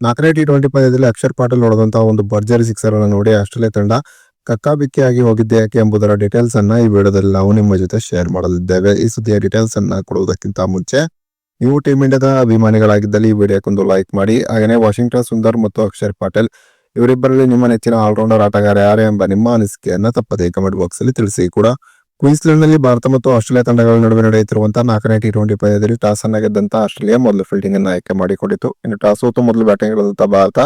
ನಾಲ್ಕನೇ T twenty ಪಂದ್ಯದಲ್ಲಿ ಅಕ್ಷರ್ ಪಾಟೀಲ್ ಹೊಡೆದಂತಹ ಒಂದು ಭರ್ಜರಿ ಸಿಕ್ಸರ್ ಅನ್ನು ನೋಡಿ ಆಸ್ಟ್ರೇಲಿಯಾ ತಂಡ ಕಕ್ಕಾಬಿಕ್ಕಿಯಾಗಿ ಹೋಗಿದ್ದೆ ಯಾಕೆ ಎಂಬುದರ ಡೀಟೇಲ್ಸ್ ಅನ್ನ ಈ ವಿಡಿಯೋದಲ್ಲಿ ನಾವು ನಿಮ್ಮ ಜೊತೆ ಶೇರ್ ಮಾಡಲಿದ್ದೇವೆ. ಈ ಸುದ್ದಿಯ ಡೀಟೇಲ್ಸ್ ಅನ್ನ ಕೊಡುವುದಕ್ಕಿಂತ ಮುಂಚೆ ನೀವು ಟೀಮ್ ಇಂಡಿಯಾದ ಅಭಿಮಾನಿಗಳಾಗಿದ್ದಲ್ಲಿ ಈ ವಿಡಿಯೋಕ್ಕೊಂದು ಲೈಕ್ ಮಾಡಿ. ಹಾಗೆಯೇ ವಾಷಿಂಗ್ಟನ್ ಸುಂದರ್ ಮತ್ತು ಅಕ್ಷರ್ ಪಾಟೀಲ್ ಇವರಿಬ್ಬರಲ್ಲಿ ನಿಮ್ಮ ನೆಚ್ಚಿನ ಆಲ್ರೌಂಡರ್ ಆಟಗಾರ ಯಾರು ಎಂಬ ನಿಮ್ಮ ಅನಿಸಿಕೆಯನ್ನು ತಪ್ಪದೇ ಕಮೆಂಟ್ ಬಾಕ್ಸ್ ಅಲ್ಲಿ ತಿಳಿಸಿ ಕೂಡ ಕ್ವೀನ್ಸ್ಲೆಂಡ್ನಲ್ಲಿ ಭಾರತ ಮತ್ತು ಆಸ್ಟ್ರೇಲಿಯಾ ತಂಡಗಳ ನಡುವೆ ನಡೆಯುತ್ತಿರುವಂತಹ ನಾಲ್ಕನೇ ಟಿ ಟ್ವೆಂಟಿ ಪಂದ್ಯದಲ್ಲಿ ಟಾಸ್ ಅನ್ನ ಗೆದ್ದಂತ ಆಸ್ಟ್ರೇಲಿಯಾ ಮೊದಲು ಫೀಲ್ಡಿಂಗ್ ಅನ್ನು ಆಯ್ಕೆ ಮಾಡಿಕೊಂಡಿತ್ತು. ಇನ್ನು ಟಾಸ್ ಹೊತ್ತು ಮೊದಲು ಬ್ಯಾಟಿಂಗ್ ಇಳಿದಂತ ಭಾರತ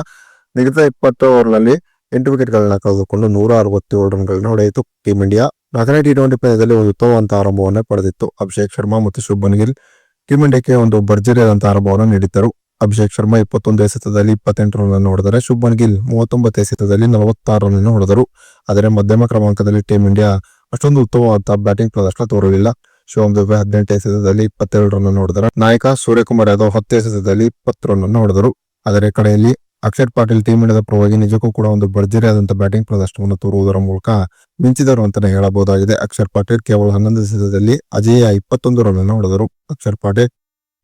ನಿಗದಿತ ಇಪ್ಪತ್ತು ಓವರ್ನಲ್ಲಿ ಎಂಟು ವಿಕೆಟ್ಗಳನ್ನ ಕಳೆದುಕೊಂಡು ನೂರ ಅರವತ್ತೇಳು ರನ್ಗಳನ್ನು ಹೊಡೆಯಿತು. ಟೀಂ ಇಂಡಿಯಾ ನಾಲ್ಕನೇ ಟಿ ಟ್ವೆಂಟಿ ಪಂದ್ಯದಲ್ಲಿ ಒಂದು ಉತ್ತಮವಂತ ಆರಂಭವನ್ನು ಪಡೆದಿತ್ತು. ಅಭಿಷೇಕ್ ಶರ್ಮಾ ಮತ್ತು ಶುಭನ್ ಗಿಲ್ ಟೀಂ ಇಂಡಿಯಾಕ್ಕೆ ಒಂದು ಭರ್ಜರಿಯಾದಂತಹ ಆರಂಭವನ್ನು ನೀಡಿದ್ದರು. ಅಭಿಷೇಕ್ ಶರ್ಮಾ ಇಪ್ಪತ್ತೊಂದು ಎಸೆತದಲ್ಲಿ ಇಪ್ಪತ್ತೆಂಟು ರನ್ ಹೊಡೆದರೆ ಶುಭನ್ ಗಿಲ್ ಮೂವತ್ತೊಂಬತ್ತು ಎಸೆತದಲ್ಲಿ ನಲವತ್ತಾರು ರನ್ ಹೊಡೆದರು. ಆದರೆ ಮಧ್ಯಮ ಕ್ರಮಾಂಕದಲ್ಲಿ ಟೀಂ ಇಂಡಿಯಾ ಅಷ್ಟೊಂದು ಉತ್ತಮವಾದ ಬ್ಯಾಟಿಂಗ್ ಪ್ರದರ್ಶನ ತೋರಲಿಲ್ಲ ಶಿವಮ್ ದುಬೆ ಹದಿನೆಂಟು ಎಸೆತದಲ್ಲಿ ಇಪ್ಪತ್ತೆರಡು ರನ್ ಹೊಡೆದರು ನಾಯಕ ಸೂರ್ಯಕುಮಾರ್ ಯಾದವ್ ಹತ್ತು ಎಸೆತದಲ್ಲಿ ಇಪ್ಪತ್ತು ರನ್ ಹೊಡೆದರು. ಆದರೆ ಕಡೆಯಲ್ಲಿ ಅಕ್ಷರ್ ಪಾಟೀಲ್ ಟೀಮ್ ಇಂಡಿಯಾದ ಪರವಾಗಿ ನಿಜಕ್ಕೂ ಕೂಡ ಒಂದು ಭರ್ಜರಿಯಾದಂತಹ ಬ್ಯಾಟಿಂಗ್ ಪ್ರದರ್ಶನವನ್ನು ತೋರುವುದರ ಮೂಲಕ ಮಿಂಚಿದರು ಅಂತಾನೆ ಹೇಳಬಹುದಾಗಿದೆ. ಅಕ್ಷರ್ ಪಾಟೀಲ್ ಕೇವಲ ಹನ್ನೊಂದು ಎಸೆತದಲ್ಲಿ ಅಜೇಯ ಇಪ್ಪತ್ತೊಂದು ರನ್ ಹೊಡೆದರು. ಅಕ್ಷರ್ ಪಾಟೀಲ್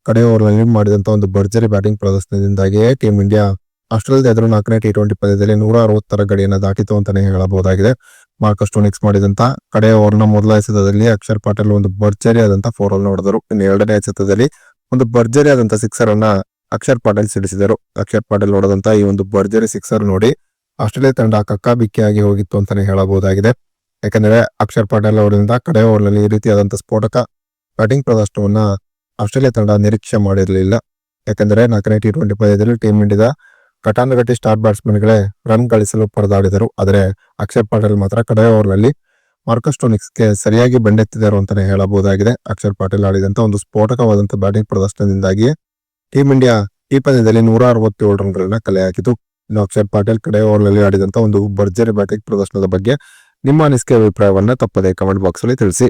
ಕಡೆ ಓವರ್ನಲ್ಲಿ ಮಾಡಿದಂತಹ ಒಂದು ಭರ್ಜರಿ ಬ್ಯಾಟಿಂಗ್ ಪ್ರದರ್ಶನದಿಂದಾಗಿಯೇ ಟೀಂ ಇಂಡಿಯಾ ಆಸ್ಟ್ರೇಲಿಯಾದ ಎದುರು ನಾಲ್ಕನೇ ಟಿ ಟ್ವೆಂಟಿ ಪಂದ್ಯದಲ್ಲಿ ನೂರ ಅರವತ್ತರ ಗಡಿಯನ್ನು ದಾಟಿತು ಅಂತಾನೆ ಹೇಳಬಹುದಾಗಿದೆ. ಮಾರ್ಕಸ್ ಟೋನಿಕ್ಸ್ ಮಾಡಿದಂತ ಕಡೆ ಓವರ್ನ ಮೊದಲ ಎಸೆತದಲ್ಲಿ ಅಕ್ಷರ್ ಪಾಟೀಲ್ ಒಂದು ಭರ್ಜರಿಯಾದಂತ ಫೋರ್ ಅನ್ನು ಹೊಡೆದರು ಇನ್ನು ಎರಡನೇ ಎಸೆತದಲ್ಲಿ ಒಂದು ಭರ್ಜರಿಯಾದಂತ ಸಿಕ್ಸರ್ ಅನ್ನ ಅಕ್ಷರ್ ಪಾಟೀಲ್ ಸಿಡಿಸಿದರು. ಅಕ್ಷರ್ ಪಾಟೀಲ್ ಹೊಡೆದಂತ ಈ ಒಂದು ಭರ್ಜರಿ ಸಿಕ್ಸರ್ ನೋಡಿ ಆಸ್ಟ್ರೇಲಿಯಾ ತಂಡ ಕಕ್ಕಾಬಿಕ್ಕಿಯಾಗಿ ಹೋಗಿತ್ತು ಅಂತಾನೆ ಹೇಳಬಹುದಾಗಿದೆ. ಯಾಕಂದ್ರೆ ಅಕ್ಷರ್ ಪಾಟೀಲ್ ಅವರಿಂದ ಕಡೆ ಓವರ್ನಲ್ಲಿ ಈ ರೀತಿಯಾದಂತ ಸ್ಫೋಟಕ ಬ್ಯಾಟಿಂಗ್ ಪ್ರದರ್ಶನವನ್ನ ಆಸ್ಟ್ರೇಲಿಯಾ ತಂಡ ನಿರೀಕ್ಷೆ ಮಾಡಿರಲಿಲ್ಲ. ಯಾಕಂದ್ರೆ ನಾಲ್ಕನೇ ಟಿ ಟ್ವೆಂಟಿ ಪಂದ್ಯದಲ್ಲಿ ಟೀಮ್ ಇಂಡಿಯಾದ ಘಟಾನುಘಟಿ ಸ್ಟಾರ್ ಬ್ಯಾಟ್ಸ್ಮನ್ಗಳೇ ರನ್ ಗಳಿಸಲು ಪರದಾಡಿದರು. ಆದರೆ ಅಕ್ಷಯ್ ಪಾಟೀಲ್ ಮಾತ್ರ ಕಡೆಯ ಓವರ್ನಲ್ಲಿ ಮಾರ್ಕಸ್ ಟೋನಿಕ್ಸ್ಗೆ ಸರಿಯಾಗಿ ಬೆಂಡೆತ್ತಿದರು ಅಂತಲೇ ಹೇಳಬಹುದಾಗಿದೆ. ಅಕ್ಷರ್ ಪಾಟೀಲ್ ಆಡಿದಂತ ಒಂದು ಸ್ಫೋಟಕವಾದಂತ ಬ್ಯಾಟಿಂಗ್ ಪ್ರದರ್ಶನದಿಂದಾಗಿ ಟೀಂ ಇಂಡಿಯಾ ಈ ಪಂದ್ಯದಲ್ಲಿ ನೂರ ಅರವತ್ತೇಳು ರನ್ಗಳನ್ನ ಕಲೆ ಹಾಕಿತು. ಇನ್ನು ಅಕ್ಷರ್ ಪಾಟೀಲ್ ಕಡೆ ಓವರ್ನಲ್ಲಿ ಆಡಿದಂತ ಒಂದು ಭರ್ಜರಿ ಬ್ಯಾಟಿಂಗ್ ಪ್ರದರ್ಶನದ ಬಗ್ಗೆ ನಿಮ್ಮ ಅನಿಸಿಕೆ ಅಭಿಪ್ರಾಯವನ್ನ ತಪ್ಪದೆ ಕಮೆಂಟ್ ಬಾಕ್ಸ್ ಅಲ್ಲಿ ತಿಳಿಸಿ.